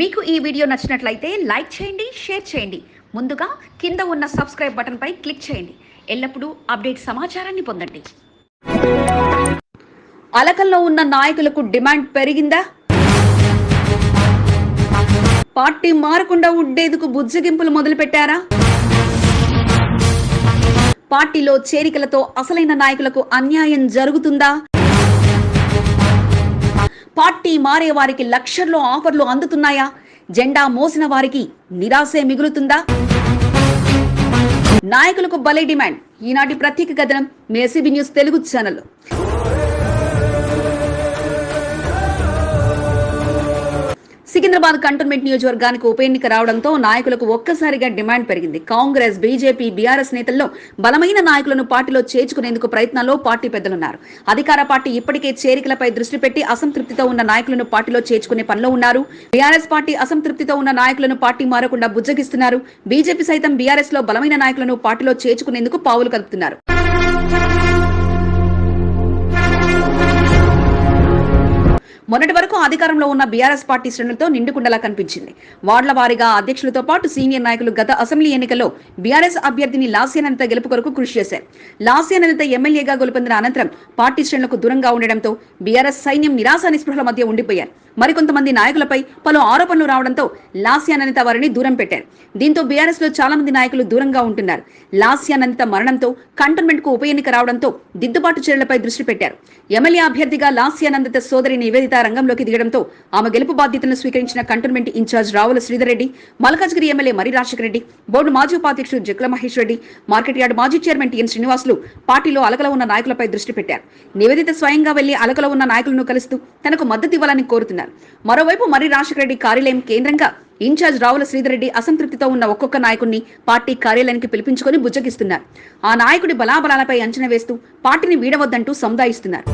మీకు ఈ వీడియో నచ్చినట్లయితే లైక్ చేయండి షేర్ చేయండి. ముందుగా కింద ఉన్న సబ్స్క్రైబ్ బటన్పై క్లిక్ చేయండి. ఎల్లప్పుడూ అప్డేట్ సమాచారాన్ని పొందండి. అలకల్లో ఉన్న నాయకులకు డిమాండ్ పెరిగిందా? పార్టీ మారకుండా ఉండేందుకు బుజ్జగింపులు మొదలుపెట్టారా? పార్టీలో చేరికలతో అసలైన నాయకులకు అన్యాయం జరుగుతుందా? పార్టీ మారే వారికి లక్షల్లో ఆఫర్లు అందుతున్నాయా? జెండా మోసిన వారికి నిరాశే మిగులుతుందా? నాయకులకు బలే డిమాండ్. ఈనాటి ప్రత్యేక కథనం మీ ఎస్సీబీ న్యూస్ తెలుగు ఛానల్లో సికింద్రాబాద్ కంటోన్మెంట్ నియోజకవర్గానికి ఉప ఎన్నిక రావడంతో నాయకులకు ఒక్కసారిగా డిమాండ్ పెరిగింది. కాంగ్రెస్ బీజేపీ బీఆర్ఎస్ నేతల్లో బలమైన నాయకులను పార్టీలో చేర్చుకునేందుకు ప్రయత్నాల్లో పార్టీ పెద్దలున్నారు. అధికార పార్టీ ఇప్పటికే చేరికలపై దృష్టి పెట్టి అసంతృప్తితో ఉన్న నాయకులను పార్టీలో చేర్చుకునే పనిలో ఉన్నారు. బీఆర్ఎస్ పార్టీ అసంతృప్తితో ఉన్న నాయకులను పార్టీ మారకుండా బుజ్జగిస్తున్నారు. బీజేపీ సైతం బీఆర్ఎస్లో బలమైన నాయకులను పార్టీలో చేర్చుకునేందుకు పావులు కలుపుతున్నారు మొన్నటి వరకు అధికారంలో ఉన్న బీఆర్ఎస్ పార్టీ శ్రేణులతో నిండుకుండలా కనిపించింది. వార్డుల వారీగా అధ్యక్షులతో పాటు సీనియర్ నాయకులు గత అసెంబ్లీ ఎన్నికల్లో బీఆర్ఎస్ అభ్యర్థిని లాస్యానంత గెలుపు కొరకు కృషి చేశారు. లాస్యానంత ఎమ్మెల్యేగా గెలుపొందిన అనంతరం పార్టీ శ్రేణులకు దూరంగా ఉండడంతో బీఆర్ఎస్ సైన్యం నిరాశ నిస్పృహల మధ్య ఉండిపోయారు. మరికొంతమంది నాయకులపై పలు ఆరోపణలు రావడంతో లాస్యానందిత వారిని దూరం పెట్టారు. దీంతో బీఆర్ఎస్లో చాలా మంది నాయకులు దూరంగా ఉంటున్నారు. లాస్యానందిత మరణంతో కంటోన్మెంట్కు ఉప ఎన్నిక రావడంతో దిద్దుబాటు చర్యలపై దృష్టి పెట్టారు. ఎమ్మెల్యే అభ్యర్థిగా లాస్యానందిత సోదరి నివేదిత రంగంలోకి దిగడంతో ఆమె గెలుపు బాధ్యతలను స్వీకరించిన cantonment incharge Ravula Sridhar Reddy Malkajgiri MLA Marri Rajasekhara Reddy board మాజీ ఉపాధ్యక్షుడు జగ్ల మహేష్ రెడ్డి మార్కెట్ యార్డ్ మాజీ చైర్మన్ టిఎన్ శ్రీనివాసులు పార్టీలో అలకలో ఉన్న నాయకులపై దృష్టి పెట్టారు. నివేదిత స్వయంగా వెళ్ళి అలకలో ఉన్న నాయకులను కలుస్తూ తనకు మద్దతు ఇవ్వాలని కోరుతున్నారు. మరోవైపు మరి రాజశేఖర రెడ్డి కార్యాలయం కేంద్రంగా ఇన్ఛార్జ్ రావుల శ్రీధరెడ్డి అసంతృప్తితో ఉన్న ఒక్కొక్క నాయకుడిని పార్టీ కార్యాలయానికి పిలిపించుకొని బుజ్జగిస్తున్నారు ఆ నాయకుడి బలాబలాలపై అంచనా వేస్తూ పార్టీని వీడవద్దంటూ సముదాయిస్తున్నారు.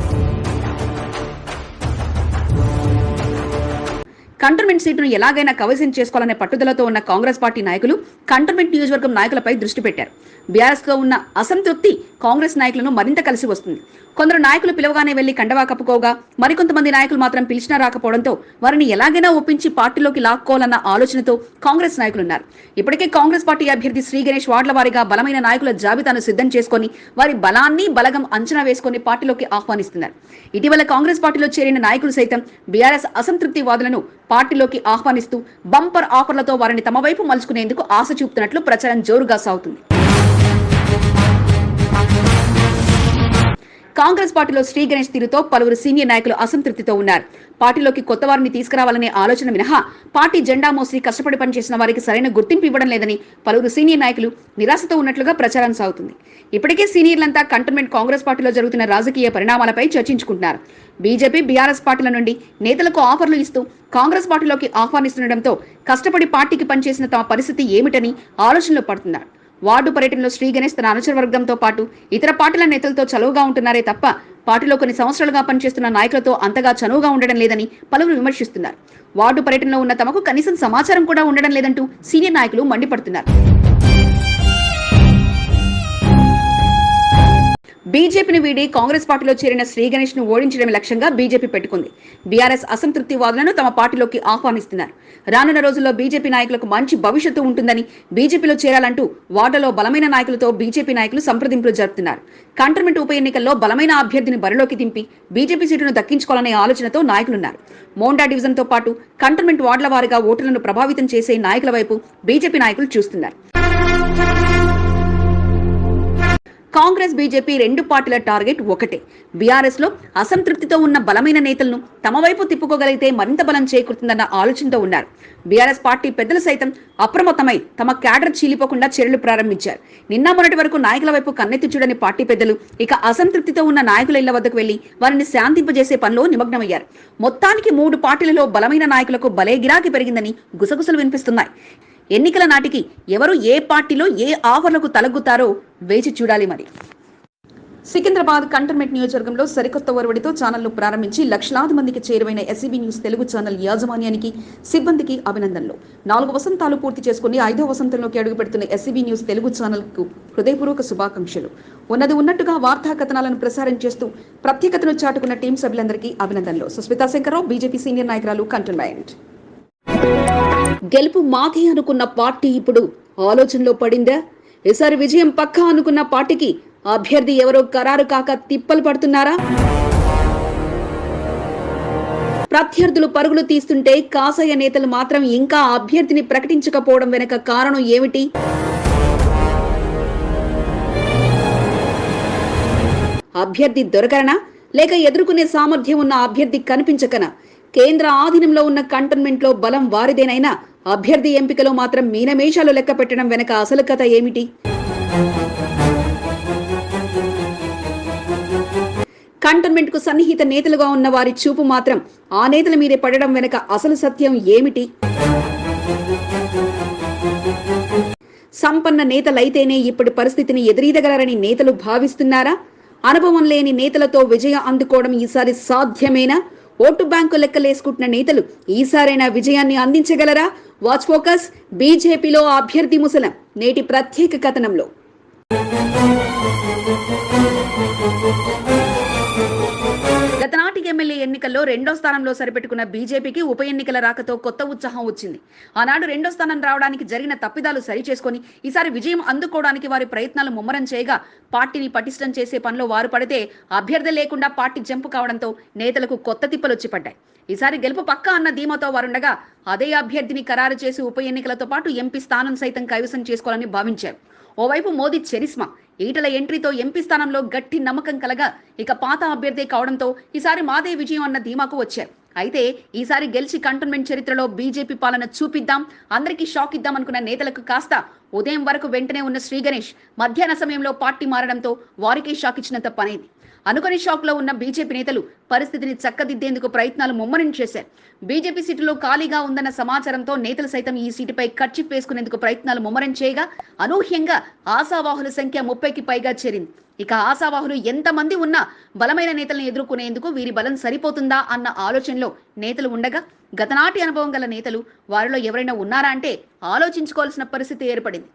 కంటోన్మెంట్ సీటును ఎలాగైనా కవసం చేసుకోవాలనే పట్టుదలతో ఉన్న కాంగ్రెస్ పార్టీ నాయకులు కంటోన్మెంట్ నియోజకవర్గం నాయకులపై దృష్టి పెట్టారు. బీఆర్ఎస్లో ఉన్న అసంతృప్తి కాంగ్రెస్ నాయకులను మరింత కలిసి వస్తుంది. కొందరు నాయకులు పిలవగానే వెళ్ళి కండవా కప్పుకోగా మరికొంతమంది నాయకులు మాత్రం పిలిచినా రాకపోవడంతో వారిని ఎలాగైనా ఒప్పించి పార్టీలోకి లాక్కోవాలన్న ఆలోచనతో కాంగ్రెస్ నాయకులున్నారు. ఇప్పటికే కాంగ్రెస్ పార్టీ అభ్యర్థి శ్రీ గణేష్ వార్డుల వారిగా బలమైన నాయకుల జాబితాను సిద్ధం చేసుకొని వారి బలాన్ని బలగం అంచనా వేసుకుని పార్టీలోకి ఆహ్వానిస్తున్నారు. ఇటీవల కాంగ్రెస్ పార్టీలో చేరిన నాయకులు సైతం బీఆర్ఎస్ అసంతృప్తి వాదులను పార్టీలోకి ఆహ్వానిస్తూ బంపర్ ఆఫర్లతో వారిని తమ వైపు మలుచుకునేందుకు ఆశ చూపుతున్నట్లు ప్రచారం జోరుగా సాగుతుంది. కాంగ్రెస్ పార్టీలో శ్రీ గణేష్ తీరుతో పలువురు సీనియర్ నాయకులు అసంతృప్తితో ఉన్నారు. పార్టీలోకి కొత్త వారిని తీసుకురావాలనే ఆలోచన మినహా పార్టీ జెండా మోసి కష్టపడి పనిచేసిన వారికి సరైన గుర్తింపు ఇవ్వడం లేదని పలువురు సీనియర్ నాయకులు నిరాశతో ఉన్నట్లుగా ప్రచారం సాగుతుంది. ఇప్పటికే సీనియర్లంతా కంటోన్మెంట్ కాంగ్రెస్ పార్టీలో జరుగుతున్న రాజకీయ పరిణామాలపై చర్చించుకుంటున్నారు. బీజేపీ బీఆర్ఎస్ పార్టీల నుండి నేతలకు ఆఫర్లు ఇస్తూ కాంగ్రెస్ పార్టీలోకి ఆహ్వానిస్తుండటంతో కష్టపడి పార్టీకి పనిచేసిన తమ పరిస్థితి ఏమిటని ఆలోచనలో పడుతున్నారు. వార్డు పర్యటనలో శ్రీ గణేష్ తన అనుచర వర్గంతో పాటు ఇతర పార్టీల నేతలతో చలువుగా ఉంటున్నారే తప్ప పార్టీలో కొన్ని సంవత్సరాలుగా పనిచేస్తున్న నాయకులతో అంతగా చనువుగా ఉండడం లేదని పలువురు విమర్శిస్తున్నారు. వార్డు పర్యటనలో ఉన్న తమకు కనీసం సమాచారం కూడా ఉండడం లేదంటూ సీనియర్ నాయకులు మండిపడుతున్నారు. బీజేపీని వీడి కాంగ్రెస్ పార్టీలో చేరిన శ్రీ గణేష్ను ఓడించడమే లక్ష్యంగా బీజేపీ పెట్టుకుంది. బీఆర్ఎస్ అసంతృప్తి వాదులను తమ పార్టీలోకి ఆహ్వానిస్తున్నారు. రానున్న రోజుల్లో బీజేపీ నాయకులకు మంచి భవిష్యత్తు ఉంటుందని బీజేపీలో చేరాలంటూ వార్డులో బలమైన నాయకులతో బీజేపీ నాయకులు సంప్రదింపులు జరుపుతున్నారు. కంటర్మెంట్ ఉప ఎన్నికల్లో బలమైన అభ్యర్థిని బరిలోకి దింపి బీజేపీ సీటును దక్కించుకోవాలనే ఆలోచనతో నాయకులున్నారు. మోండా డివిజన్తో పాటు కంటర్మెంట్ వార్డుల వారీగా ఓటర్లను ప్రభావితం చేసే నాయకుల వైపు బీజేపీ నాయకులు చూస్తున్నారు. కాంగ్రెస్ బీజేపీ రెండు పార్టీల టార్గెట్ ఒకటే. బీఆర్ఎస్లో అసంతృప్తితో ఉన్న బలమైన నేతలను తమ వైపు తిప్పుకోగలిగితే మరింత బలం చేకూరుతుందన్న ఆలోచనతో ఉన్నారు. బీఆర్ఎస్ పార్టీ పెద్దలు సైతం అప్రమత్తమై తమ క్యాడర్ చీలిపోకుండా చర్యలు ప్రారంభించారు. నిన్న మొన్నటి వరకు నాయకుల వైపు కన్నెత్తి చూడని పార్టీ పెద్దలు ఇక అసంతృప్తితో ఉన్న నాయకుల ఇళ్ళ వద్దకు వెళ్ళి వారిని శాంతింపజేసే పనిలో నిమగ్నమయ్యారు. మొత్తానికి మూడు పార్టీలలో బలమైన నాయకులకు బలే గిరాకీ పెరిగిందని గుసగుసలు వినిపిస్తున్నాయి. ఎన్నికల నాటికి ఎవరు ఏ పార్టీలో ఏ ఆఫర్లకు తలగ్గుతారో వేచి చూడాలి మరి. సికింద్రాబాద్ కంటోన్మెంట్ నియోజకవర్గంలో సరికొత్త ఒరవడితో ఛానల్ను ప్రారంభించి లక్షలాది మందికి చేరువైన ఎస్సీబీ న్యూస్ తెలుగు ఛానల్ యాజమాన్యానికి సిబ్బందికి అభినందనలు. నాలుగు వసంతాలు పూర్తి చేసుకుని ఐదో వసంతంలోకి అడుగుపెడుతున్న ఎస్సీబీ న్యూస్ తెలుగు ఛానల్కు హృదయపూర్వక శుభాకాంక్షలు. ఉన్నది ఉన్నట్టుగా వార్తా కథనాలను ప్రసారం చేస్తూ ప్రత్యేకతను చాటుకున్న టీం సభ్యులందరికీ అభినందనలు. సుస్మితా శంకర్రావు బీజేపీ సీనియర్ నాయకురాలు కంటోన్మెంట్. గెలుపు మాది అనుకున్న పార్టీ ఇప్పుడు ఆలోచనలో పడిందా? ఈసారి విజయం పక్కా అనుకున్న పార్టీకి అభ్యర్థి ఎవరో ఖరారు కాక తిప్పలు పడుతున్నారా? ప్రత్యర్థులు పరుగులు తీస్తుంటే కాసయ్య నేతలు మాత్రం ఇంకా అభ్యర్థిని ప్రకటించకపోవడం వెనుక కారణం ఏమిటి? అభ్యర్థి దొరకరనా? లేక ఎదుర్కొనే సామర్థ్యం ఉన్న అభ్యర్థి కనిపించకనా? కేంద్ర ఆధీనంలో ఉన్న కంటోన్మెంట్లో బలం వారిదేనైనా అభ్యర్థి ఎంపికలో మాత్రం మీనమేషాలు లెక్క పెట్టడం వెనక అసలు కథ ఏమిటి? కంటోన్మెంట్కు సన్నిహిత నేతలుగా ఉన్న వారి చూపు మాత్రం ఆ నేతల మీదే పడడం వెనక అసలు సత్యం ఏమిటి? సంపన్న నేతలైతేనే ఇప్పటి పరిస్థితిని ఎదురీదగలరని నేతలు భావిస్తున్నారా? అనుభవం లేని నేతలతో విజయం అందుకోవడం ఈసారి సాధ్యమేనా? ఓటు బ్యాంకు లెక్కలేసుకుంటున్న నేతలు ఈసారైనా విజయాన్ని అందించగలరా? వాచ్ ఫోకస్ బీజేపీలో అభ్యర్థి ముసలం నేటి ప్రత్యేక కథనంలో. ఎమ్మెల్యే ఎన్నికల్లో రెండో స్థానంలో సరిపెట్టుకున్న బీజేపీకి ఉప ఎన్నికల రాకతో కొత్త ఉత్సాహం వచ్చింది. ఆనాడు రెండో స్థానం రావడానికి జరిగిన తప్పిదాలు సరిచేసుకొని ఈసారి విజయం అందుకోవడానికి వారి ప్రయత్నాలు ముమ్మరం చేయగా పార్టీని పటిష్టం చేసే పనిలో వారు పడితే అభ్యర్థి లేకుండా పార్టీ జంపు కావడంతో నేతలకు కొత్త తిప్పలొచ్చి పడ్డాయి. ఈసారి గెలుపు పక్కా అన్న ధీమాతో వారుండగా అదే అభ్యర్థిని ఖరారు చేసి ఉప ఎన్నికలతో పాటు ఎంపీ స్థానం సైతం కైవసం చేసుకోవాలని భావించారు. ఓవైపు మోదీ చరిస్మా ఈటల ఎంట్రీతో ఎంపీ స్థానంలో గట్టి నమ్మకం కలగా ఇక పాత అభ్యర్థి కావడంతో ఈసారి మాదే విజయం అన్న ధీమాకు వచ్చారు. అయితే ఈసారి గెలిచి కంటోన్మెంట్ చరిత్రలో బీజేపీ పాలన చూపిద్దాం అందరికీ షాక్ ఇద్దాం అనుకున్న నేతలకు కాస్త ఉదయం వరకు వెంటనే ఉన్న శ్రీ గణేష్ మధ్యాహ్న సమయంలో పార్టీ మారడంతో వారికే షాక్ ఇచ్చినంత తప్పనేది అనుకుని షాక్లో ఉన్న బీజేపీ నేతలు పరిస్థితిని చక్కదిద్దేందుకు ప్రయత్నాలు ముమ్మరం చేశారు. బీజేపీ సీటులో ఖాళీగా ఉందన్న సమాచారంతో నేతలు సైతం ఈ సీటుపై కర్చిప్ వేసుకునేందుకు ప్రయత్నాలు ముమ్మరం చేయగా అనూహ్యంగా ఆశావాహుల సంఖ్య ముప్పైకి పైగా చేరింది. ఇక ఆశావాహులు ఎంతమంది ఉన్నా బలమైన నేతలను ఎదుర్కొనేందుకు వీరి బలం సరిపోతుందా అన్న ఆలోచనలో నేతలు ఉండగా గతనాటి అనుభవం గల నేతలు వారిలో ఎవరైనా ఉన్నారా? అంటే ఆలోచించుకోవాల్సిన పరిస్థితి ఏర్పడింది.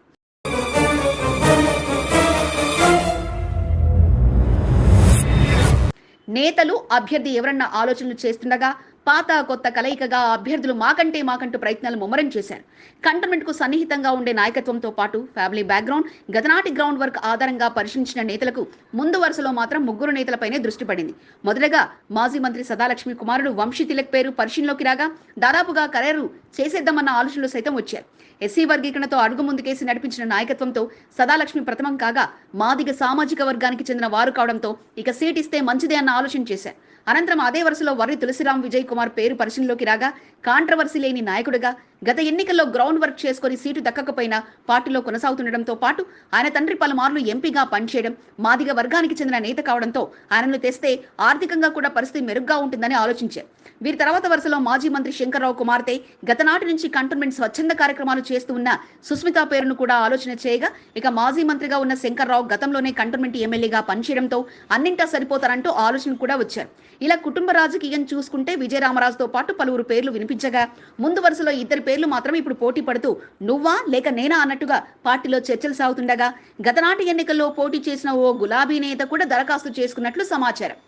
నేతలు అభ్యర్థి ఎవరన్నా ఆలోచనలు చేస్తుండగా పాత కొత్త కలయికగా అభ్యర్థులు మాకంటే మాకంటూ ప్రయత్నాలు ముమ్మరం చేశారు. కంటోన్మెంట్కు సన్నిహితంగా ఉండే నాయకత్వంతో పాటు ఫ్యామిలీ బ్యాక్గ్రౌండ్ గతనాటి గ్రౌండ్ వర్క్ ఆధారంగా పరిశీలించిన నేతలకు ముందు వరుసలో మాత్రం ముగ్గురు నేతలపైనే దృష్టి పడింది. మొదటగా మాజీ మంత్రి సదాలక్ష్మి కుమారుడు వంశీ తిలక్ పేరు పరిశీలనలోకి రాగా దాదాపుగా కరేరు చేసేద్దామన్న ఆలోచనలు సైతం వచ్చారు. ఎస్సీ వర్గీకరణతో అడుగు ముందుకేసి నడిపించిన నాయకత్వంతో సదాలక్ష్మి ప్రథమం కాగా మాదిగ సామాజిక వర్గానికి చెందిన వారు కావడంతో ఇక సీట్ ఇస్తే మంచిదే అన్న ఆలోచన చేశారు. అనంతరం అదే వరుసలో వర్రి తులసిరాం విజయ్ కుమార్ పేరు పరిశీలనలోకి రాగా కాంట్రవర్సీ లేని నాయకుడిగా గత ఎన్నికల్లో గ్రౌండ్ వర్క్ చేసుకుని సీటు దక్కకపోయినా పార్టీలో కొనసాగుతుండటంతో పాటు ఆయన తండ్రి పలుమార్లు ఎంపీగా పనిచేయడం మాదిగ వర్గానికి చెందిన నేత కావడంతో ఆయనను తెస్తే ఆర్థికంగా కూడా పరిస్థితి మెరుగ్గా ఉంటుందని ఆలోచించారు. వీరి తర్వాత వరుసలో మాజీ మంత్రి శంకర్రావు కుమార్తె గతనాటి నుంచి కంటోన్మెంట్ స్వచ్ఛంద కార్యక్రమాలు చేస్తూ ఉన్న సుస్మిత పేరును కూడా ఆలోచన చేయగా ఇక మాజీ మంత్రిగా ఉన్న శంకర్రావు గతంలోనే కంటోన్మెంట్ ఎమ్మెల్యేగా పనిచేయడంతో అన్నింటా సరిపోతారంటూ ఆలోచన కూడా వచ్చారు. ఇలా కుటుంబ రాజకీయం చూసుకుంటే విజయరామరాజుతో పాటు పలువురు పేర్లు వినిపించగా ముందు వరుసలో ఇద్దరు పేర్లు మాత్రం ఇప్పుడు పోటీ పడుతూ నువ్వా లేక నేనా అన్నట్టుగా పార్టీలో చర్చలు సాగుతుండగా గతనాటి ఎన్నికల్లో పోటీ చేసిన ఓ గులాబీ నేత కూడా దరఖాస్తు చేసుకున్నట్లు సమాచారం.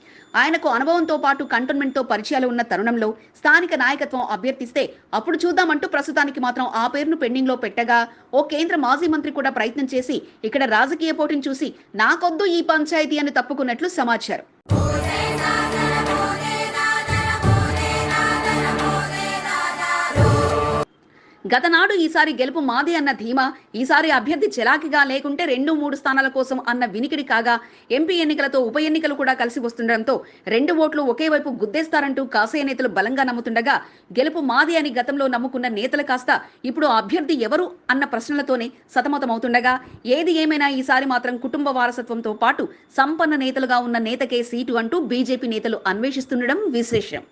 ఆయనకు అనుభవంతో పాటు కంటోన్మెంట్తో పరిచయాలు ఉన్న తరుణంలో స్థానిక నాయకత్వం అభ్యర్థిస్తే అప్పుడు చూద్దామంటూ ప్రస్తుతానికి మాత్రం ఆ పేరును పెండింగ్లో పెట్టగా ఓ కేంద్ర మాజీ మంత్రి కూడా ప్రయత్నం చేసి ఇక్కడ రాజకీయ పోటీని చూసి నాకొద్దు ఈ పంచాయతీ అని తప్పుకున్నట్లు సమాచారం. గతనాడు ఈసారి గెలుపు మాది అన్న ధీమా ఈసారి అభ్యర్థి చెలాకిగా లేకుంటే రెండు మూడు స్థానాల కోసం అన్న వినికిడి కాగా ఎంపీ ఎన్నికలతో ఉప ఎన్నికలు కూడా కలిసి వస్తుండటంతో రెండు ఓట్లు ఒకే వైపు గుద్దేస్తారంటూ కాసయ్య నేతలు బలంగా నమ్ముతుండగా గెలుపు మాది అని గతంలో నమ్ముకున్న నేతలు కాస్త ఇప్పుడు అభ్యర్థి ఎవరు అన్న ప్రశ్నలతోనే సతమతమవుతుండగా ఏది ఏమైనా ఈసారి మాత్రం కుటుంబ వారసత్వంతో పాటు సంపన్న నేతలుగా ఉన్న నేతకే సీటు అంటూ బీజేపీ నేతలు అన్వేషిస్తుండడం విశేషం.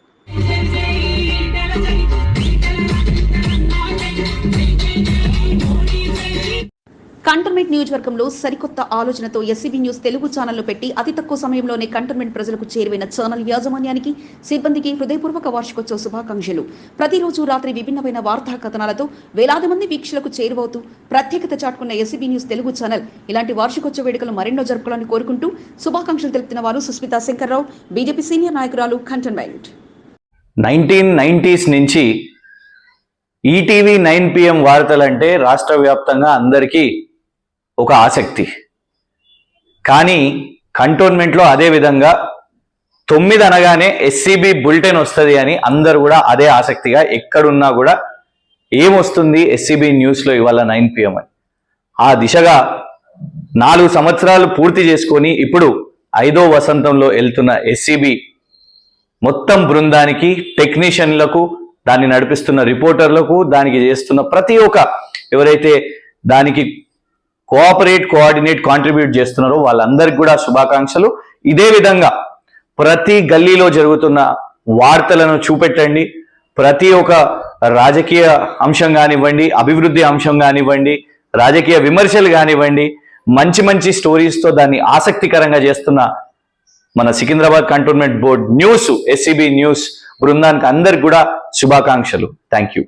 కంటోన్మెంట్ నియోజకవర్గంలో సరికొత్త ఆలోచనతో ఎస్సీబీ న్యూస్ తెలుగు ఛానల్లో పెట్టి అతి తక్కువ సమయంలోనే కంటోన్మెంట్ ప్రజలకు చేరువైన ఛానల్ యాజమాన్యానికి సిబ్బందికి హృదయపూర్వక వార్షికోత్సవ శుభాకాంక్షలు. ప్రతిరోజు రాత్రి విభిన్నమైన వార్తా కథనాలతో వేలాది మంది వీక్షలకు చేరువవుతూ ప్రత్యేకత చాటుకున్న ఎస్సీబీ న్యూస్ తెలుగు ఛానల్ ఇలాంటి వార్షికోత్సవ వేడుకలు మరెన్నో జరుపుకోవాలని కోరుకుంటూ శుభాకాంక్షలు తెలుపుతున్న వారు సుస్మితా శంకర్రావు బీజేపీ సీనియర్ నాయకురాలు కంటోన్మెంట్. నైన్టీన్ నైంటీస్ నుంచి ఈటీవీ నైన్ పిఎం వార్తలంటే రాష్ట్ర వ్యాప్తంగా అందరికీ ఒక ఆసక్తి. కానీ కంటోన్మెంట్లో అదే విధంగా తొమ్మిది అనగానే ఎస్సీబీ బులెటిన్ వస్తుంది అని అందరు కూడా అదే ఆసక్తిగా ఎక్కడున్నా కూడా ఏమొస్తుంది ఎస్సీబీ న్యూస్లో ఇవాళ నైన్ పిఎం అని. ఆ దిశగా నాలుగు సంవత్సరాలు పూర్తి చేసుకొని ఇప్పుడు ఐదో వసంతంలో వెళ్తున్న ఎస్సీబీ మొత్తం బృందానికి టెక్నీషియన్లకు దాన్ని నడిపిస్తున్న రిపోర్టర్లకు దానికి చేస్తున్న ప్రతి ఒక్క ఎవరైతే దానికి కోఆపరేట్ కోఆర్డినేట్ కాంట్రిబ్యూట్ చేస్తున్నారో. వాళ్ళందరికీ కూడా శుభాకాంక్షలు. ఇదే విధంగా ప్రతి గల్లీలో జరుగుతున్న వార్తలను చూపెట్టండి. ప్రతి ఒక్క రాజకీయ అంశం కానివ్వండి అభివృద్ధి అంశం కానివ్వండి రాజకీయ విమర్శలు కానివ్వండి మంచి మంచి స్టోరీస్తో దాన్ని ఆసక్తికరంగా చేస్తున్న మన Secunderabad cantonment board news SCB news బృందానికి అందరికి కూడా శుభాకాంక్షలు. Thank you.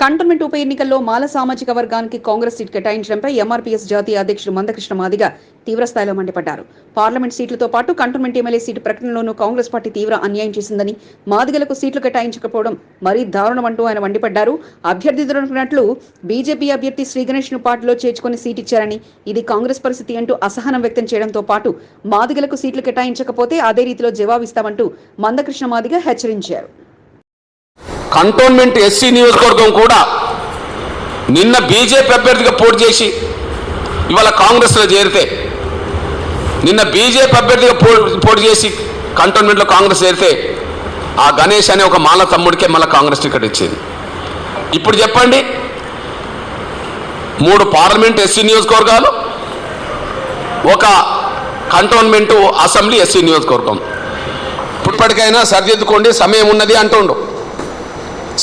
కంటోన్మెంట్ ఉప ఎన్నికల్లో మాల సామాజిక వర్గానికి కాంగ్రెస్ సీట్ కేటాయించడంపై ఎంఆర్పీఎస్ జాతీయ అధ్యక్షుడు మందకృష్ణ మాదిగ తీవ్రస్థాయిలో మండిపడ్డారు. పార్లమెంట్ సీట్లతో పాటు కంటోన్మెంట్ ఎమ్మెల్యే సీటు ప్రకటనలోనూ కాంగ్రెస్ పార్టీ తీవ్ర అన్యాయం చేసిందని మాదిగలకు సీట్లు కేటాయించకపోవడం మరీ దారుణమంటూ ఆయన మండిపడ్డారు. అభ్యర్థి దొరికినట్లు బీజేపీ అభ్యర్థి శ్రీగణేష్ను ను పార్టీలో చేర్చుకుని సీట్ ఇచ్చారని ఇది కాంగ్రెస్ పరిస్థితి అంటూ అసహనం వ్యక్తం చేయడంతో పాటు మాదిగలకు సీట్లు కేటాయించకపోతే అదే రీతిలో జవాబిస్తామంటూ మందకృష్ణ మాదిగ హెచ్చరించారు. కంటోన్మెంట్ ఎస్సీ నియోజకవర్గం కూడా నిన్న బీజేపీ అభ్యర్థిగా పోటీ చేసి ఇవాళ కాంగ్రెస్లో చేరితే నిన్న బీజేపీ అభ్యర్థిగా పో పోటీ చేసి కంటోన్మెంట్లో కాంగ్రెస్ చేరితే ఆ గణేష్ అనే ఒక మాల తమ్ముడికే మళ్ళీ కాంగ్రెస్ టికెట్ ఇచ్చింది. ఇప్పుడు చెప్పండి మూడు పార్లమెంట్ ఎస్సీ నియోజకవర్గాలు ఒక కంటోన్మెంటు అసెంబ్లీ ఎస్సీ నియోజకవర్గం. ఇప్పటికైనా సరిదిద్దుకోండి సమయం ఉన్నది అంటుండు.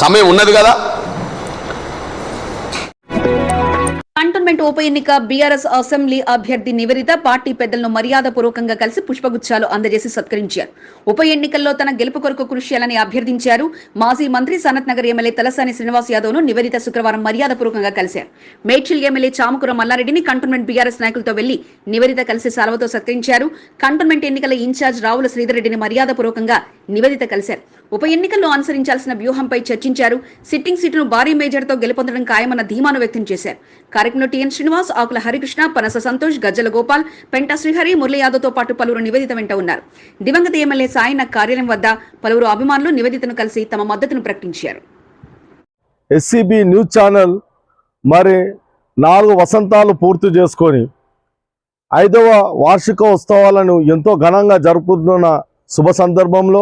సమయం ఉన్నది కదా. కంటోన్మెంట్ ఉప ఎన్నిక బీఆర్ఎస్ అసెంబ్లీ అభ్యర్థి నివేదిత పార్టీ పెద్దలను మర్యాదపూర్వకంగా కలిసి పుష్పగుచ్చాలు అందజేసి సత్కరించారు. ఉప ఎన్నికల్లో తన గెలుపు కొరకు కృషి చేయాలని అభ్యర్థించారు. మాజీ మంత్రి సనత్ నగర్ ఎమ్మెల్యే తలసాని శ్రీనివాస్ యాదవ్ను నివేదిత శుక్రవారం మర్యాదపూర్వకంగా కలిశారు. మేడ్చిల్ ఎమ్మెల్యే చామకూర మల్లారెడ్డిని కంటోన్మెంట్ బీఆర్ఎస్ నాయకులతో వెళ్ళి నివేదిత కలిసి సాల్వతో సత్కరించారు. కంటోన్మెంట్ ఎన్నికల ఇన్ఛార్జ్ రావుల శ్రీధర్ రెడ్డిని మర్యాదపూర్వకంగా నివేదిత కలిశారు. ఉప ఎన్నికల్లో అనుసరించాల్సిన వ్యూహంపై చర్చించారు. సిట్టింగ్ సీటును భారీ మేజర్తో గెలుపొందడం ఖాయమన్న ధీమాను వ్యక్తం చేశారు. కార్యక్రమంలో టీఎన్ శ్రీనివాస్ ఆకుల హరికృష్ణ పనస సంతోష్ గజ్జల గోపాల్ పెంట శ్రీహరి మురళీ యాదవ్తో పాటు పలువురు నివేదిత వెంట ఉన్నారు. దివంగత ఎమ్మెల్యే సాయన కార్యాలయం వద్ద పలువురు అభిమానులు నివేదితను కలిసి తమ మద్దతును ప్రకటించారు. ఎస్సీబీ న్యూస్ ఛానల్ మరి నాలుగు వసంతాలు పూర్తి చేసుకొని ఐదవ వార్షిక ఉత్సవాలను ఎంతో ఘనంగా జరుపుతున్న శుభ సందర్భంలో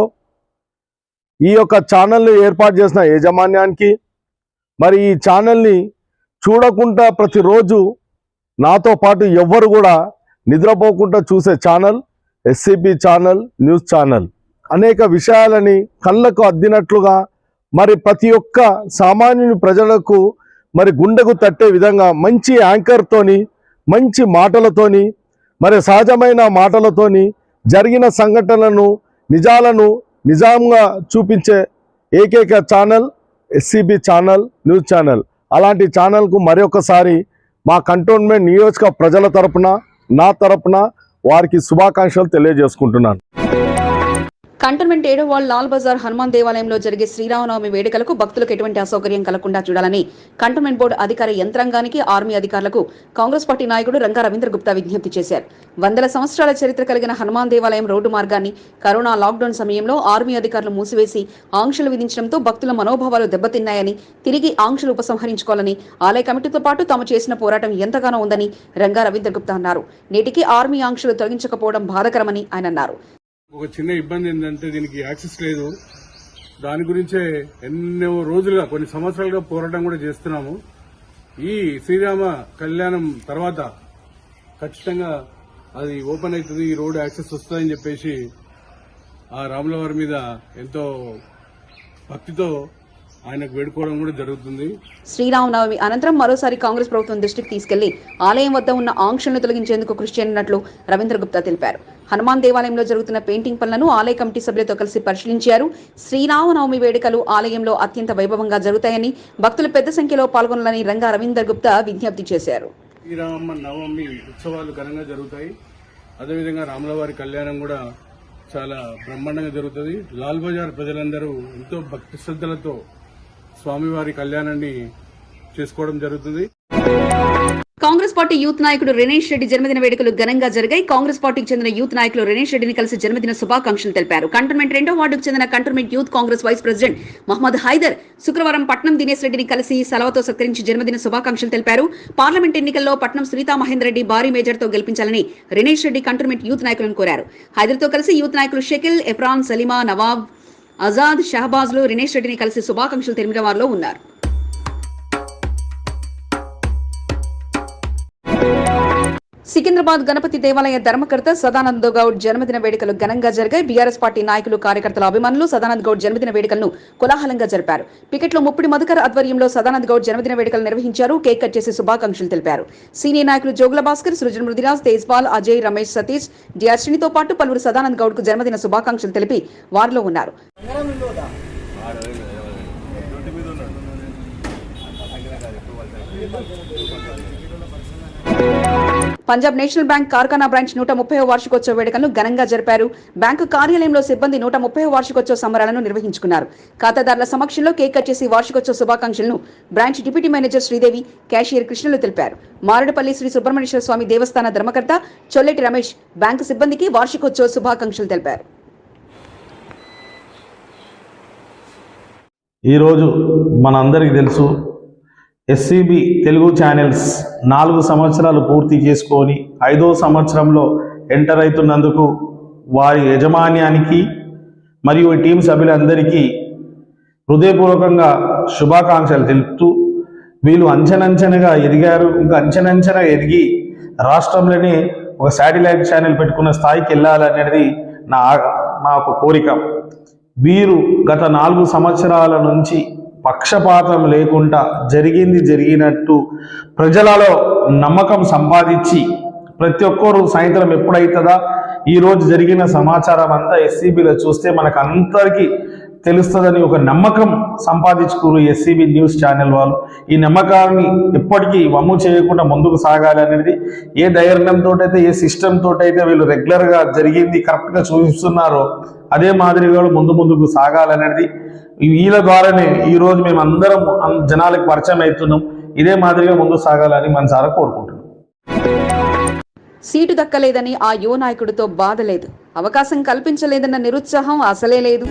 ఈ యొక్క ఛానల్ని ఏర్పాటు చేసిన యాజమాన్యానికి మరి ఈ ఛానల్ని చూడకుండా ప్రతిరోజు నాతో పాటు ఎవ్వరు కూడా నిద్రపోకుండా చూసే channel SCB channel news channel. అనేక విషయాలని కళ్ళకు అద్దినట్లుగా మరి ప్రతి ఒక్క సామాన్యుని ప్రజలకు మరి గుండెకు తట్టే విధంగా మంచి యాంకర్తోని మంచి మాటలతోని మరి సహజమైన మాటలతోని జరిగిన సంఘటనలను నిజాలను నిజాంగా చూపించే ఏకైక channel SCB channel news channel. అలాంటి ఛానల్కు మరొకసారి మా కంటోన్మెంట్ నియోజక ప్రజల తరపున నా తరపున వారికి శుభాకాంక్షలు తెలియజేసుకుంటున్నాను. కంటోన్మెంట్ ఏడో వాల్ లాల్ బజార్ హనుమాన్ దేవాలయంలో జరిగే శ్రీరామనవమి వేడుకలకు భక్తులకు ఎటువంటి అసౌకర్యం కలగకుండా చూడాలని కంటోన్మెంట్ బోర్డు అధికార యంత్రాంగానికి ఆర్మీ అధికారులకు కాంగ్రెస్ పార్టీ నాయకుడు రంగా రవీంద్ర గుప్తా విజ్ఞప్తి చేశారు. వందల సంవత్సరాల చరిత్ర కలిగిన హనుమాన్ దేవాలయం రోడ్డు మార్గాన్ని కరోనా లాక్డౌన్ సమయంలో ఆర్మీ అధికారులు మూసివేసి ఆంక్షలు విధించడంతో భక్తుల మనోభావాలు దెబ్బతిన్నాయని తిరిగి ఆంక్షలు ఉపసంహరించుకోవాలని ఆలయ కమిటీతో పాటు తాము చేసిన పోరాటం ఎంతగానో ఉందని రంగా రవీంద్ర గుప్తా అన్నారు. నేటికి ఆర్మీ ఆంక్షలు తొలగించకపోవడం బాధకరమని ఆయన అన్నారు. ఒక చిన్న ఇబ్బంది ఏంటంటే దీనికి యాక్సెస్ లేదు. దాని గురించే ఎన్నో రోజులుగా కొన్ని సంవత్సరాలుగా పోరాటం కూడా చేస్తున్నాము. ఈ శ్రీరామ కళ్యాణం తర్వాత ఖచ్చితంగా అది ఓపెన్ అవుతుంది ఈ రోడ్ యాక్సెస్ వస్తుందని చెప్పేసి ఆ రాముల వారి మీద ఎంతో భక్తితో ఆయనకు వేడుకోవడం కూడా జరుగుతుంది. శ్రీరామనవమి అనంతరం మరోసారి కాంగ్రెస్ ప్రభుత్వం దృష్టికి తీసుకెళ్ళి ఆలయం వద్ద ఉన్న ఆంక్షలను తొలగించేందుకు కృషి చేయనున్నట్లు రవీంద్ర గుప్తా తెలిపారు. హనుమాన్ దేవాలయంలో జరుగుతున్న పెయింటింగ్ పనులను ఆలయ కమిటీ సభ్యులతో కలిసి పరిశీలించారు. శ్రీరామనవమి వేడుకలు ఆలయంలో అత్యంత వైభవంగా జరుగుతాయని భక్తులు పెద్ద సంఖ్యలో పాల్గొనాలని రంగా రవీందర్ గుప్తా విజ్ఞప్తి చేశారు. శ్రీరామ నవమి ఉత్సవాలు ఘనంగా జరుగుతాయి. అదేవిధంగా రాములవారి కళ్యాణం కూడా చాలా బ్రహ్మాండంగా జరుగుతుంది. లాల్ బజార్ ప్రజలందరూ ఎంతో భక్తి శ్రద్ధలతో స్వామివారి కళ్యాణాన్ని చేసుకోవడం జరుగుతుంది. కాంగ్రెస్ పార్టీ యూత్ నాయకుడు రినేష్ రెడ్డి జన్మదిన వేడుకలు ఘనంగా జరిగాయి. కాంగ్రెస్ పార్టీకి చెందిన యూత్ నాయకులు రినేష్ రెడ్డిని కలిసి జన్మదిన శుభాకాంక్షలు తెలిపారు. కంటోన్మెంట్ రెండో వార్డుకు చెందిన cantonment youth Congress vice president Mohammed Haider శుక్రవారం పట్నం దినేష్ రెడ్డిని కలిసి సలవతో సత్కరించి జన్మదిన శుభాకాంక్షలు తెలిపారు. పార్లమెంట్ ఎన్నికల్లో పట్నం సునీతా మహేందర్ రెడ్డి భారీ మేజర్తో గెలిపించాలని రినేష్ రెడ్డి కంటోన్మెంట్ యూత్ నాయకులను కోరారు. హైదర్తో కలిసి యూత్ నాయకులు షకిల్ ఎఫ్రాన్ సలీమా నవాబ్ ఆజాద్ షహబాజ్లు రినేష్ రెడ్డిని కలిసి శుభాకాంక్షలు తెలిపిన వారిలో ఉన్నారు. సికింద్రాబాద్ గణపతి దేవాలయ ధర్మకర్త సదానంద గౌడ్ జన్మదిన వేడుకలు ఘనంగా జరిగాయి. బీఆర్ఎస్ పార్టీ నాయకులు కార్యకర్తల అభిమానులు సదానంద్ గౌడ్ జన్మదిన వేడుకలను కోలాహలంగా జరిపారు. పికెట్లో ముప్పిడి మధుకర్ ఆధ్వర్యంలో సదానంద్ గౌడ్ జన్మదిన వేడుకలు నిర్వహించారు. కేక్ కట్ చేసి శుభాకాంక్షలు తెలిపారు. సీనియర్ నాయకులు జోగుల భాస్కర్ సృజన్ మృదిరాజ్ తేజ్పాల్ అజయ్ రమేష్ సతీష్ డిఆర్శ్రీనితో పాటు పలువురు సదానంద్ గౌడ్కు జన్మదిన శుభాకాంక్షలు తెలిపి వారిలో ఉన్నారు. Punjab National Bank Karkhana branch నూట ముప్పై వార్షికోత్సవ వేడుకలను ఘనంగా జరిపారు. బ్యాంకు కార్యాలయంలో సిబ్బంది నూట ముప్పై వార్షికోత్సవ సంబరాలను నిర్వహించుకున్నారు. ఖాతాదారుల సమక్షంలో కేక్ కట్ చేసి వార్షికోత్సవ శుభాకాంక్షలను branch deputy manager Sridevi cashier కృష్ణలు తెలిపారు. మారడపల్లి శ్రీ సుబ్రహ్మణ్యేశ్వర స్వామి దేవస్థాన ధర్మకర్త చొల్లెటి రమేష్ బ్యాంకు సిబ్బందికి వార్షికోత్సవ శుభాకాంక్షలు తెలిపారు. ఈరోజు మనందరికీ తెలుసు ఎస్సీబీ తెలుగు ఛానల్స్ నాలుగు సంవత్సరాలు పూర్తి చేసుకొని ఐదో సంవత్సరంలో ఎంటర్ అవుతున్నందుకు వారి యజమాన్యానికి మరియు ఈ టీం సభ్యులందరికీ హృదయపూర్వకంగా శుభాకాంక్షలు తెలుపుతూ వీళ్ళు అంచెనంచెనగా ఎదిగారు. ఇంకా అంచెనంచెన ఎదిగి రాష్ట్రంలోనే ఒక శాటిలైట్ ఛానల్ పెట్టుకున్న స్థాయికి వెళ్ళాలనేది నా నా ఒక కోరిక. వీరు గత నాలుగు సంవత్సరాల నుంచి పక్షపాతం లేకుండా జరిగింది జరిగినట్టు ప్రజలలో నమ్మకం సంపాదించి ప్రతి ఒక్కరు సాయంత్రం ఎప్పుడైతుందా? ఈ రోజు జరిగిన సమాచారం అంతా ఎస్సీబీలో చూస్తే మనకు అందరికీ తెలుస్తుందని ఒక నమ్మకం సంపాదించుకున్నారు ఎస్సీబీ న్యూస్ ఛానల్ వాళ్ళు. ఈ నమ్మకాన్ని ఎప్పటికీ వమ్ము చేయకుండా ముందుకు సాగాలి అనేది ఏ ధైర్యంతో అయితే ఏ సిస్టమ్తో అయితే వీళ్ళు రెగ్యులర్గా జరిగింది కరెక్ట్గా చూపిస్తున్నారో అదే మాదిరిగా ముందు ముందుకు సాగాలనేది వీళ్ళ ద్వారానే ఈ రోజు మేము అందరం జనాలకు పరిచయం అవుతున్నాం. ఇదే మాదిరిగా ముందు సాగాలని మనసారా కోరుకుంటున్నాం. సీటు దక్కలేదని ఆ యువ నాయకుడితో బాధ లేదు. అవకాశం కల్పించలేదన్న నిరుత్సాహం అసలే లేదు.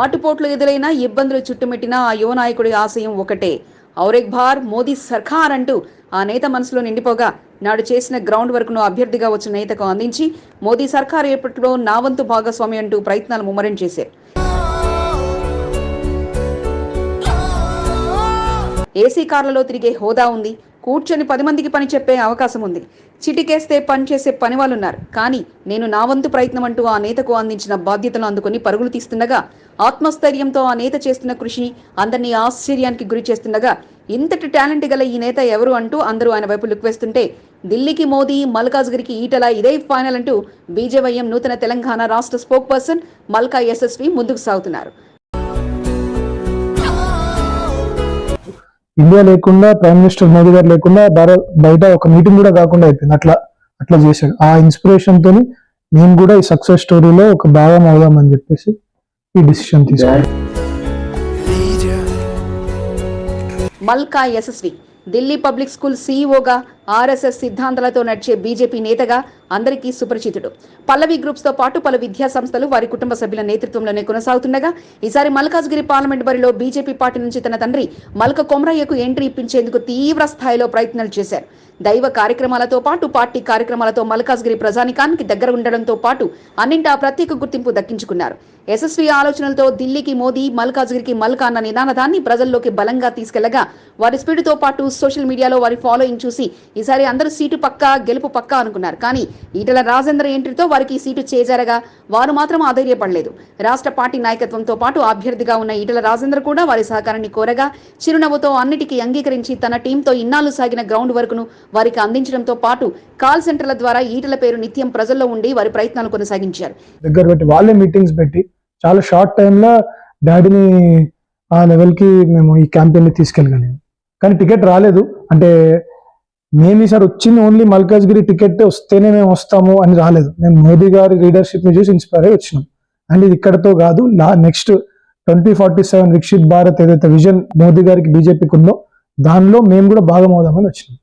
ఆటుపోట్లు ఎదురైనా ఇబ్బందులు చుట్టుమెట్టినా ఆ యువ నాయకుడి ఆశయం ఒకటే. ఔరేక్ భార్ మోదీ సర్కార్ అంటూ ఆ నేత మనసులో నిండిపోగా నాడు చేసిన గ్రౌండ్ వర్క్ను అభ్యర్థిగా వచ్చిన నేతకు అందించి మోదీ సర్కార్ ఏర్పట్లో నా వంతు భాగస్వామి అంటూ ప్రయత్నాలు ముమ్మరం చేశారు. ఏసీ కార్లలో తిరిగే హోదా ఉంది. కూర్చొని పది మందికి పని చెప్పే అవకాశం ఉంది. చిటికేస్తే పని చేసే పని వాళ్ళు ఉన్నారు కానీ నేను నా వంతు ప్రయత్నం అంటూ ఆ నేతకు అందించిన బాధ్యతలు అందుకొని పరుగులు తీస్తుండగా ఆత్మస్థైర్యంతో ఆ నేత చేస్తున్న కృషి అందరినీ ఆశ్చర్యానికి గురి చేస్తుండగా ఇంతటి టాలెంట్ గల ఈ నేత ఎవరు అంటూ అందరూ ఆయన వైపు లుక్ వేస్తుంటే ఢిల్లీకి మోదీ మల్కాజ్గిరికి ఈటల ఇదే ఫైనల్ అంటూ బీజేవైఎం నూతన తెలంగాణ రాష్ట్ర స్పోక్ పర్సన్ మల్కా యశస్వి ముందుకు సాగుతున్నారు. ఇండియా లేకుండా ప్రైమ్ మినిస్టర్ మోదీ గారు లేకుండా భారత్ బయట ఒక మీటింగ్ కూడా కాకుండా అయిపోయింది. అట్లా అట్లా చేశాడు. ఆ ఇన్స్పిరేషన్ తోని మేము కూడా ఈ సక్సెస్ స్టోరీలో ఒక భాగం అవుదామని చెప్పేసి ఈ డిసిషన్ తీసుకున్నాం. మల్కా యశస్వి ఢిల్లీ పబ్లిక్ స్కూల్ సీఈఓగా ఆర్ఎస్ఎస్ సిద్ధాంతాలతో నడిచే బీజేపీ నేతగా అందరికీ సుపరిచితుడు. పల్లవి గ్రూప్స్తో పాటు పలు విద్యా సంస్థలు వారి కుటుంబ సభ్యుల నేతృత్వంలోనే కొనసాగుతుండగా ఈసారి మల్కాజ్గిరి పార్లమెంట్ బరిలో బీజేపీ పార్టీ నుంచి తన తండ్రి మల్క కొమరయ్యకు ఎంట్రీ ఇప్పించేందుకు తీవ్ర స్థాయిలో ప్రయత్నాలు చేశారు. దైవ కార్యక్రమాలతో పాటు పార్టీ కార్యక్రమాలతో మల్కాజ్గిరి ప్రజానికానికి దగ్గర ఉండడంతో పాటు అన్నింటా ప్రత్యేక గుర్తింపు దక్కించుకున్నారు. యశస్వి ఆలోచనలతో ఢిల్లీకి మోదీ మల్కాజ్గిరికి మల్కా అన్న నినాదాన్ని ప్రజల్లోకి బలంగా తీసుకెళ్ళగా వారి స్పీడ్తో పాటు సోషల్ మీడియాలో వారి ఫాలోయింగ్ చూసి ఈసారి అందరూ సీటు పక్క గెలుపు పక్కా అనుకున్నారు. కానీ ఈటల రాజేంద్ర ఎంట్రీతో వారికి సీటు చేజారగా. వారు మాత్రం ఆధైర్యపడలేదు. రాష్ట్ర పార్టీ నాయకత్వంతో పాటు అభ్యర్థిగా ఉన్న ఈటల రాజేంద్ర కూడా వారి సహకారాన్ని కోరగా చిరునవ్వుతో అన్నిటికీ అంగీకరించి తన టీంతో ఇన్నాళ్ళు సాగిన గ్రౌండ్ వర్క్ను వారికి అందించడంతో పాటు కాల్ సెంటర్ల ద్వారా ఈటల పేరు నిత్యం ప్రజల్లో ఉండి వారి ప్రయత్నాలు కొనసాగించారు. దగ్గర పెట్టి వాళ్ళే మీటింగ్స్ పెట్టి చాలా షార్ట్ టైంలో డాడీని ఆ లెవెల్కి మేము ఈ క్యాంపెయిన్ని తీసుకెళ్ళగలిగాం. కానీ టికెట్ రాలేదు. అంటే మేము ఈసారి వచ్చింది ఓన్లీ మల్కాజ్గిరి టికెట్ వస్తేనే మేము వస్తాము అని రాలేదు. మేము మోదీ గారి లీడర్షిప్ని చూసి ఇన్స్పైర్ అయ్యి వచ్చినాం. అండ్ ఇది ఇక్కడతో కాదు లా next twenty forty seven Viksit Bharat ఏదైతే విజన్ మోదీ గారికి బీజేపీకి ఉందో దానిలో మేము కూడా భాగం అవుదామని వచ్చినాం.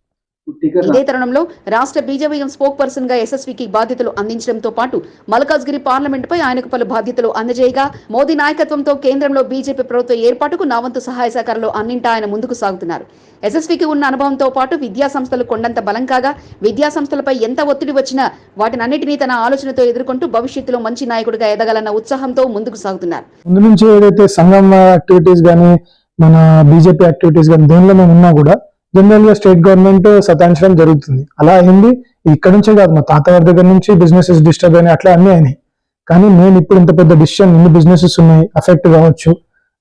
ఇదే తరుణంలో రాష్ట్ర బీజేపీ స్పోక్ పర్సన్గా ఎస్ఎస్వికి బాధ్యతలు అందించడంతో పాటు మల్కాజ్గిరి పార్లమెంట్ పై ఆయనకు పలు బాధ్యతలు అందజేయగా మోదీ నాయకత్వంతో కేంద్రంలో బీజేపీ ప్రభుత్వ ఏర్పాటుకు నా వంతు సహాయ సహకారాలు అన్నింటా ఆయన ముందుకు సాగుతున్నారు. ఎస్ఎస్వికి ఉన్న అనుభవంతో పాటు విద్యా సంస్థలు కొండంత బలం కాగా విద్యా సంస్థలపై ఎంత ఒత్తిడి వచ్చినా వాటినన్నిటినీ తన ఆలోచనతో ఎదుర్కొంటూ భవిష్యత్తులో మంచి నాయకుడిగా ఎదగాలన్న ఉత్సాహంతో ముందుకు సాగుతున్నారు. ముందు నుంచి ఏదైతే సంఘం యాక్టివిటీస్ కానీ మన బీజేపీ యాక్టివిటీస్ కానీ దేనిలో మేము ఉన్నా కూడా జనరల్గా స్టేట్ గవర్నమెంట్ సతాయించడం జరుగుతుంది. అలా అయింది. ఇక్కడ నుంచే కాదు మా తాతగారి దగ్గర నుంచి బిజినెసెస్ డిస్టర్బ్ అయినాయి. అట్లా అన్నీ అయినాయి. కానీ నేను ఇప్పుడు ఇంత పెద్ద డిసిషన్ ఇన్ని బిజినెసెస్ ఉన్నాయి అఫెక్ట్ కావచ్చు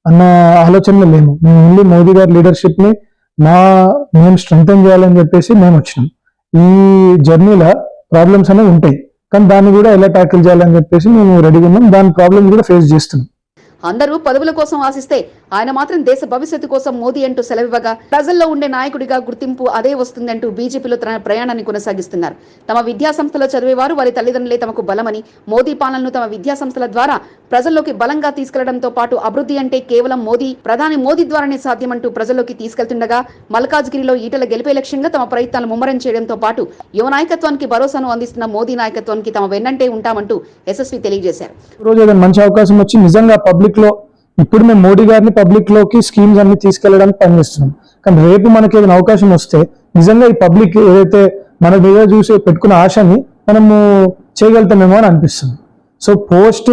అన్న ఆలోచనలో లేము. మేము ఓన్లీ మోదీ గారి లీడర్షిప్ని మా మేము స్ట్రెంగ్ చేయాలని చెప్పేసి మేము వచ్చినాం. ఈ జర్నీలో ప్రాబ్లమ్స్ అనేవి ఉంటాయి. కానీ దాన్ని కూడా ఎలా ట్యాకిల్ చేయాలని చెప్పేసి మేము రెడీగా ఉన్నాం. దాని ప్రాబ్లమ్ కూడా ఫేస్ చేస్తున్నాం. అందరూ పదవుల కోసం ఆశిస్తే ఆయన మాత్రం దేశ భవిష్యత్తు కోసం మోదీ అంటూ సెలవివ్వగా ప్రజల్లో ఉండే నాయకుడిగా గుర్తింపు అదే వస్తుందంటూ బీజేపీలో తన ప్రయాణాన్ని కొనసాగిస్తున్నారు. తమ విద్యా సంస్థలో చదివేవారు వారి తల్లిదండ్రులే తమకు బలమని మోదీ పాలనను తమ విద్యా సంస్థల ద్వారా ప్రజల్లోకి బలంగా తీసుకెళ్ళడంతో పాటు అభివృద్ధి అంటే కేవలం మోదీ ప్రధాని మోదీ ద్వారానే సాధ్యమంటూ ప్రజల్లోకి తీసుకెళ్తుండగా మల్కాజ్గిరిలో ఈటల గెలిపే లక్ష్యంగా తమ ప్రయత్నాలు ముమ్మరం చేయడంతో పాటు యువ నాయకత్వానికి భరోసాను అందిస్తున్న మోదీ నాయకత్వానికి తమ వెన్నంటే ఉంటామంటూ యశస్వి తెలియజేశారు. మంచి అవకాశం వచ్చి నిజంగా పబ్లిక్ లో ఇప్పుడు మేము మోడీ గారిని పబ్లిక్లోకి స్కీమ్స్ అన్ని తీసుకెళ్ళడానికి పనిచేస్తున్నాం. కానీ రేపు మనకి ఏదైనా అవకాశం వస్తే నిజంగా ఈ పబ్లిక్ ఏదైతే మన మీద చూసి పెట్టుకున్న ఆశని మనము చేయగలుగుతామేమో అని అనిపిస్తుంది. సో పోస్ట్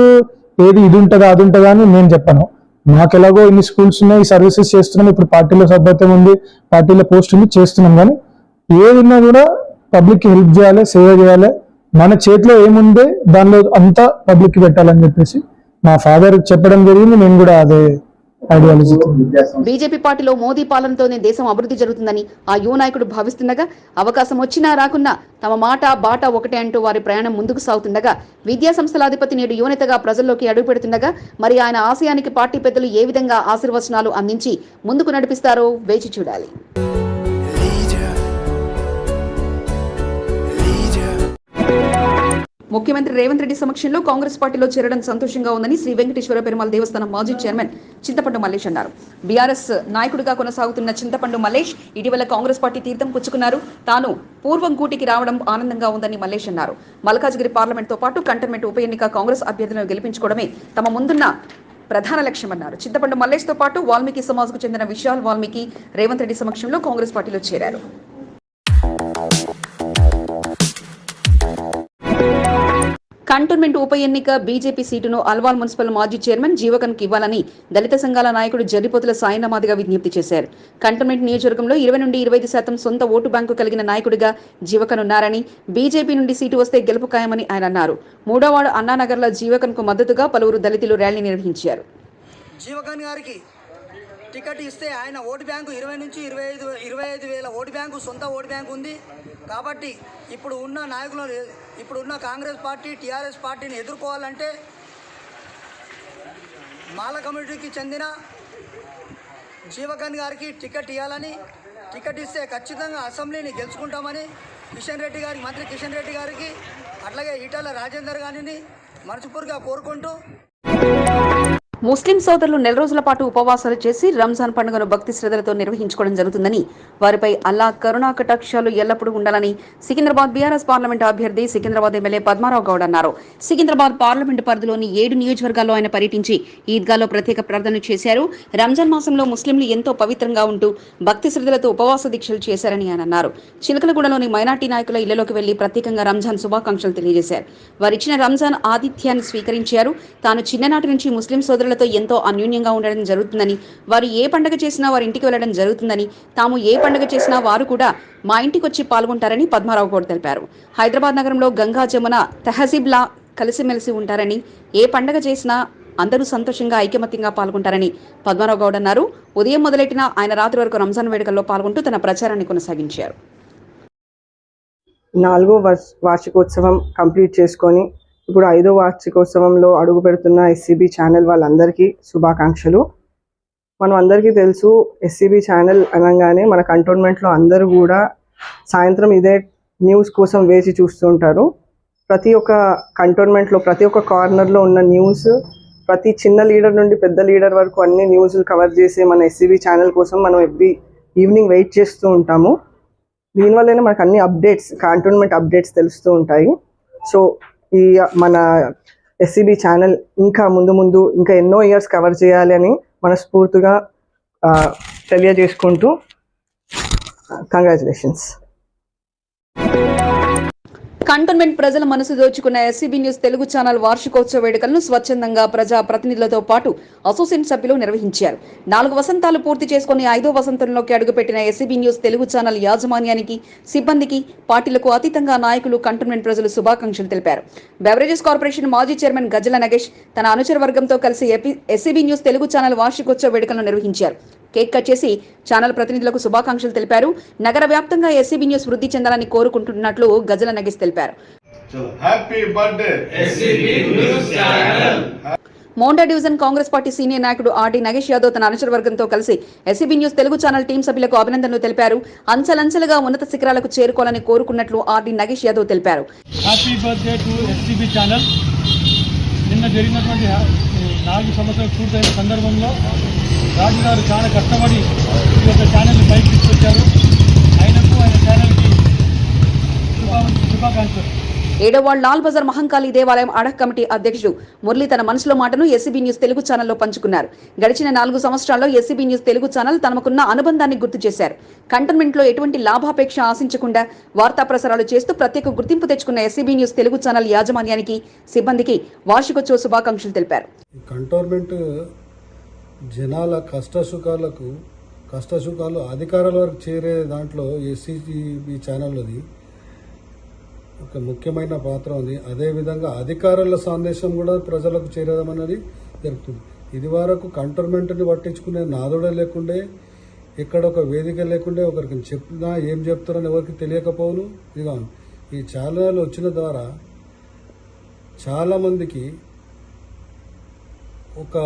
ఏది ఇది ఉంటుందా అది ఉంటుందా అని నేను చెప్పను. మాకు ఎలాగో ఇన్ని స్కూల్స్ ఉన్నాయి సర్వీసెస్ చేస్తున్నాం ఇప్పుడు పార్టీలో సభ్యత్వం ఉంది పార్టీలో పోస్ట్ ఉంది చేస్తున్నాం. కానీ ఏది ఉన్నా కూడా పబ్లిక్కి హెల్ప్ చేయాలి సేవ చేయాలి. మన చేతిలో ఏముందే దానిలో అంతా పబ్లిక్కి పెట్టాలని చెప్పేసి మా ఫాదర్ చెప్పడం జరిగింది నేను కూడా అదే బీజేపీ పార్టీలో మోదీ పాలనతోనే దేశం అభివృద్ధి జరుగుతుందని ఆ యువ నాయకుడు భావిస్తుండగా అవకాశం వచ్చినా రాకున్నా తమ మాట బాట ఒకటే అంటూ వారి ప్రయాణం ముందుకు సాగుతుండగా విద్యా సంస్థల అధిపతి నేడు యువనేతగా ప్రజల్లోకి అడుగుపెడుతుండగా మరి ఆయన ఆశయానికి పార్టీ పెద్దలు ఏ విధంగా ఆశీర్వచనాలు అందించి ముందుకు నడిపిస్తారో వేచి చూడాలి. ముఖ్యమంత్రి రేవంత్ రెడ్డి సమక్షంలో కాంగ్రెస్ పార్టీలో చేరడం సంతోషంగా ఉందని శ్రీ వెంకటేశ్వర పెరుమాళ్ దేవస్థానం మాజీ చైర్మన్ చింతపండు మల్లేష్ అన్నారు. బీఆర్ఎస్ నాయకుడిగా కొనసాగుతున్న చింతపండు మల్లేష్ ఇటీవల కాంగ్రెస్ పార్టీ తీర్థం పుచ్చుకున్నారు. తాను పూర్వం కూటికి రావడం ఆనందంగా ఉందని మల్లేష్ అన్నారు. మల్కాజ్గిరి పార్లమెంట్తో పాటు కంటోన్మెంట్ ఉప ఎన్నిక కాంగ్రెస్ అభ్యర్థులను గెలిపించుకోవడమే తమ ముందున్న ప్రధాన లక్ష్యమన్నారు చింతపండు మల్లేష్తో పాటు వాల్మీకి సమాజ్కు చెందిన విశాల్ వాల్మీకి రేవంత్ రెడ్డి సమక్షంలో కాంగ్రెస్ పార్టీలో చేరారు. కంటోన్మెంట్ ఉప ఎన్నిక బీజేపీ సీటును అల్వాల్ మున్సిపల్ మాజీ చైర్మన్ జీవకన్కి ఇవ్వాలని దళిత సంఘాల నాయకుడు జర్రిపోతుల సాయినమాదిగా విజ్ఞప్తి చేశారు. కంటోన్మెంట్ నియోజకవర్గంలో ఇరవై నుండి ఇరవై ఐదు శాతం సొంత ఓటు బ్యాంకు కలిగిన నాయకుడిగా జీవకన్ ఉన్నారని బీజేపీ నుండి సీటు వస్తే గెలుపు ఖాయమని ఆయన అన్నారు. మూడో వాడు అన్నానగర్లో జీవకన్కు మద్దతుగా పలువురు దళితులు ర్యాలీ నిర్వహించారు. జీవకన్ గారికి టికెట్ ఇస్తే ఆయన ఓటు బ్యాంకు ఇరవై నుంచి ఇరవై ఐదు ఇరవై ఐదు వేల ఓటు బ్యాంకు సొంత ఓటు బ్యాంకు ఉంది. కాబట్టి ఇప్పుడు ఉన్న నాయకులు ఇప్పుడు ఉన్న కాంగ్రెస్ పార్టీ టీఆర్ఎస్ పార్టీని ఎదుర్కోవాలంటే మాల కమ్యూనిటీకి చెందిన జీవకన్ గారికి టికెట్ ఇవ్వాలని టికెట్ ఇస్తే ఖచ్చితంగా అసెంబ్లీని గెలుచుకుంటామని కిషన్ రెడ్డి గారికి మంత్రి కిషన్ రెడ్డి గారికి అట్లాగే ఈటల రాజేందర్ గారిని మనస్ఫూర్తిగా కోరుకుంటూ ముస్లిం సోదరులు నెల రోజుల పాటు ఉపవాసాలు చేసి రంజాన్ పండుగను భక్తి శ్రద్ధలతో నిర్వహించుకోవడం జరుగుతుందని వారిపై అల్లా కరుణా కటాక్షాలు ఎల్లప్పుడూ ఉండాలని సికింద్రాబాద్ బీఆర్ఎస్ పార్లమెంట్ అభ్యర్థి సికింద్రాబాద్ ఎమ్మెల్యే పద్మారావు గౌడ్ అన్నారు. సికింద్రాబాద్ పార్లమెంట్ పరిధిలోని ఏడు నియోజకవర్గాల్లో ఆయన పర్యటించి ఈద్గాలో ప్రత్యేక ప్రార్థన చేశారు. రంజాన్ మాసంలో ముస్లింలు ఎంతో పవిత్రంగా ఉంటూ భక్తి శ్రద్ధలతో ఉపవాస దీక్షలు చేశారని ఆయన అన్నారు. చిలకలగూడలోని మైనార్టీ నాయకుల ఇళ్ళలోకి వెళ్ళి ప్రత్యేకంగా రంజాన్ శుభాకాంక్షలు తెలియజేశారు. వారిచ్చిన రంజాన్ ఆతిథ్యాన్ని స్వీకరించారు. తాను చిన్ననాటి నుంచి ముస్లిం సోదరు సోదరులతో ఎంతో అన్యోన్యంగా ఉండడం జరుగుతుందని వారు ఏ పండగ చేసినా వారి ఇంటికి వెళ్ళడం జరుగుతుందని తాము ఏ పండగ చేసినా వారు కూడా మా ఇంటికి వచ్చి పాల్గొంటారని పద్మారావు గౌడ్ తెలిపారు. హైదరాబాద్ నగరంలో గంగా జమున తహజీబ్లా కలిసిమెలిసి ఉంటారని ఏ పండగ చేసినా అందరూ సంతోషంగా ఐకమత్యంగా పాల్గొంటారని పద్మారావు గౌడ్ అన్నారు. ఉదయం మొదలెట్టిన ఆయన రాత్రి వరకు రంజాన్ వేడుకల్లో పాల్గొంటూ తన ప్రచారాన్ని కొనసాగించారు. నాలుగో వార్షికోత్సవం కంప్లీట్ చేసుకొని ఇప్పుడు ఐదో వార్షికోత్సవంలో అడుగు పెడుతున్న ఎస్సీబీ ఛానల్ వాళ్ళందరికీ శుభాకాంక్షలు. మనం అందరికీ తెలుసు ఎస్సీబీ ఛానల్ అనగానే మన కంటోన్మెంట్లో అందరూ కూడా సాయంత్రం ఇదే న్యూస్ కోసం వేచి చూస్తుంటారు ప్రతి ఒక్క కంటోన్మెంట్లో ప్రతి ఒక్క కార్నర్లో ఉన్న న్యూస్ ప్రతి చిన్న లీడర్ నుండి పెద్ద లీడర్ వరకు అన్ని న్యూస్లు కవర్ చేసే మన ఎస్సీబీ ఛానల్ కోసం మనం ఎవ్రీ ఈవినింగ్ వెయిట్ చేస్తూ ఉంటాము. దీనివల్లనే మనకు అన్ని అప్డేట్స్ కంటోన్మెంట్ అప్డేట్స్ తెలుస్తూ ఉంటాయి. సో ఈ మన ఎస్సీబీ ఛానల్ ఇంకా ముందు ముందు ఇంకా ఎన్నో ఇయర్స్ కవర్ చేయాలి అని మనస్ఫూర్తిగా ఆ, తెలియజేసుకుంటూ కంగ్రాచులేషన్స్ కంటోన్మెంట్ ప్రజల మనసు దోచుకున్న ఎస్సీబీ న్యూస్ తెలుగు ఛానల్ వార్షికోత్సవ వేడుకలను స్వచ్ఛందంగా ప్రజా ప్రతినిధులతో పాటు అసోసియేట్ సభ్యులు నిర్వహించారు. నాలుగు వసంతాలు పూర్తి చేసుకుని ఐదో వసంతంలోకి అడుగుపెట్టిన ఎస్సీబీ న్యూస్ తెలుగు ఛానల్ యాజమాన్యానికి సిబ్బందికి పార్టీలకు అతీతంగా నాయకులు కంటోన్మెంట్ ప్రజలు శుభాకాంక్షలు తెలిపారు. బెవరేజెస్ కార్పొరేషన్ మాజీ చైర్మన్ గజల నగేష్ తన అనుచర వర్గంతో కలిసి ఎస్సీబీ న్యూస్ తెలుగు ఛానల్ వార్షికోత్సవ వేడుకలను నిర్వహించారు. కేక్ కట్ చేసి ఛానల్ ప్రతినిధులకు శుభాకాంక్షలు తెలిపారు. నగర వ్యాప్తంగా ఎస్సీబీ న్యూస్ వృద్ధి చెందాలని కోరుకుంటున్నట్లు గజల నగేష్ తెలిపారు. Happy birthday Monda division Congress party senior నాయకుడు ఆర్డీ నగేష్ యాదవ్ తన అనుచర వర్గంతో కలిసి SCB news Telugu channel team సభ్యులకు అభినందనలు తెలిపారు. అంచెలంచెలుగా ఉన్నత శిఖరాలకు చేరుకోవాలని కోరుకున్నట్లు ఆర్డీ నగేష్ యాదవ్ తెలిపారు. Happy birthday to STB channel నిన్న జరిగినటువంటి నాలుగు సంవత్సరాలు పూర్తయిన సందర్భంలో రాజు గారు చాలా కష్టపడి ఈ యొక్క ఛానల్ని పైకి తీసుకొచ్చారు. ఆయనకు ఆయన ఛానల్కి శుభా శుభాకాంక్షలు. ఏడో వార్డ్ లాల్ బజార్ మహంకాళి దేవాలయం అడక్ కమిటీ అధ్యక్షుడు మురళి తన మనసులో మాటను ఎస్సీబీ న్యూస్ తెలుగు ఛానల్లో పంచుకున్నారు. గడిచిన నాలుగు సంవత్సరాల్లో ఎస్సీబీ న్యూస్ తెలుగు ఛానల్ తమకున్న అనుబంధాన్ని గుర్తు చేశారు. కంటోన్మెంట్లో ఎటువంటి లాభాపేక్ష ఆశించకుండా వార్తా ప్రసారాలు చేస్తూ ప్రత్యేక గుర్తింపు తెచ్చుకున్న ఎస్సీబీ న్యూస్ తెలుగు ఛానల్ యాజమాన్యానికి సిబ్బందికి వార్షికోత్సవ శుభాకాంక్షలు తెలిపారు. కంటోన్మెంట్ జనాల కష్ట సుఖాలకు అధికారాల వరకు చేరే దాంట్లో ఎస్సీబీ ఛానల్ది ఒక ముఖ్యమైన పాత్ర ఉంది. అదేవిధంగా అధికారుల సందేశం కూడా ప్రజలకు చేరదమన్నది జరుగుతుంది. ఇది వరకు కంటర్మెంట్ని పట్టించుకునే నాదుడే లేకుండే ఇక్కడ ఒక వేదిక లేకుండే ఒకరికి చెప్పినా ఏం చెప్తారని ఎవరికి తెలియకపోవును. ఇదిగా ఈ ఛానల్ వచ్చిన ద్వారా చాలామందికి ఒక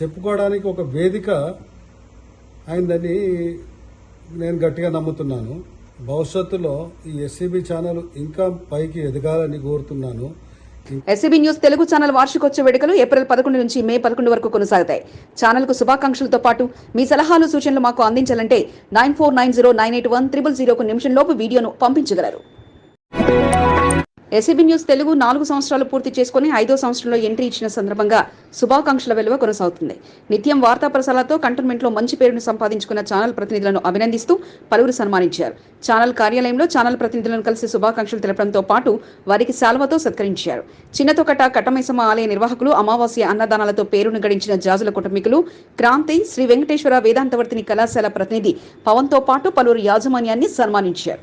చెప్పుకోవడానికి ఒక వేదిక అయిందని నేను గట్టిగా నమ్ముతున్నాను. భవిష్యత్తులో ఈ ఎస్సీబీ ఛానల్ ఇంకా పైకి ఎదగాలని కోరుతున్నాను. ఎస్సీబీ న్యూస్ తెలుగు ఛానల్ వార్షికోత్సవ వేడుకలు ఏప్రిల్ పదకొండు నుంచి మే పదకొండు వరకు కొనసాగుతాయి. ఛానల్కు శుభాకాంక్షలతో పాటు మీ సలహాలు సూచనలు మాకు అందించాలంటే nine four nine zero nine eight one triple జీరోకు నిమిషంలోపు వీడియోను పంపించగలరు. ఎస్సీబీ న్యూస్ తెలుగు నాలుగు సంవత్సరాలు పూర్తి చేసుకుని ఐదో సంవత్సరంలో ఎంట్రీ ఇచ్చిన సందర్భంగా శుభాకాంక్షల వెలువ కొనసాగుతుంది. నిత్యం వార్తా ప్రసారాలతో కంటోన్మెంట్లో మంచి పేరును సంపాదించుకున్న ఛానల్ ప్రతినిధులను అభినందిస్తూ పలువురు సన్మానించారు. ఛానల్ కార్యాలయంలో ఛానల్ ప్రతినిధులను కలిసి శుభాకాంక్షలు తెలపడంతో పాటు వారికి శాల్వతో సత్కరించారు. చిన్నతోకట కట్టమైసమ్మ ఆలయ నిర్వాహకులు అమావాస్య అన్నదానాలతో పేరును గడించిన జాజుల కుటుంబీకులు క్రాంతి శ్రీ వెంకటేశ్వర వేదాంతవర్తిని కళాశాల ప్రతినిధి పవన్తో పాటు పలువురు యాజమాన్యాన్ని సన్మానించారు.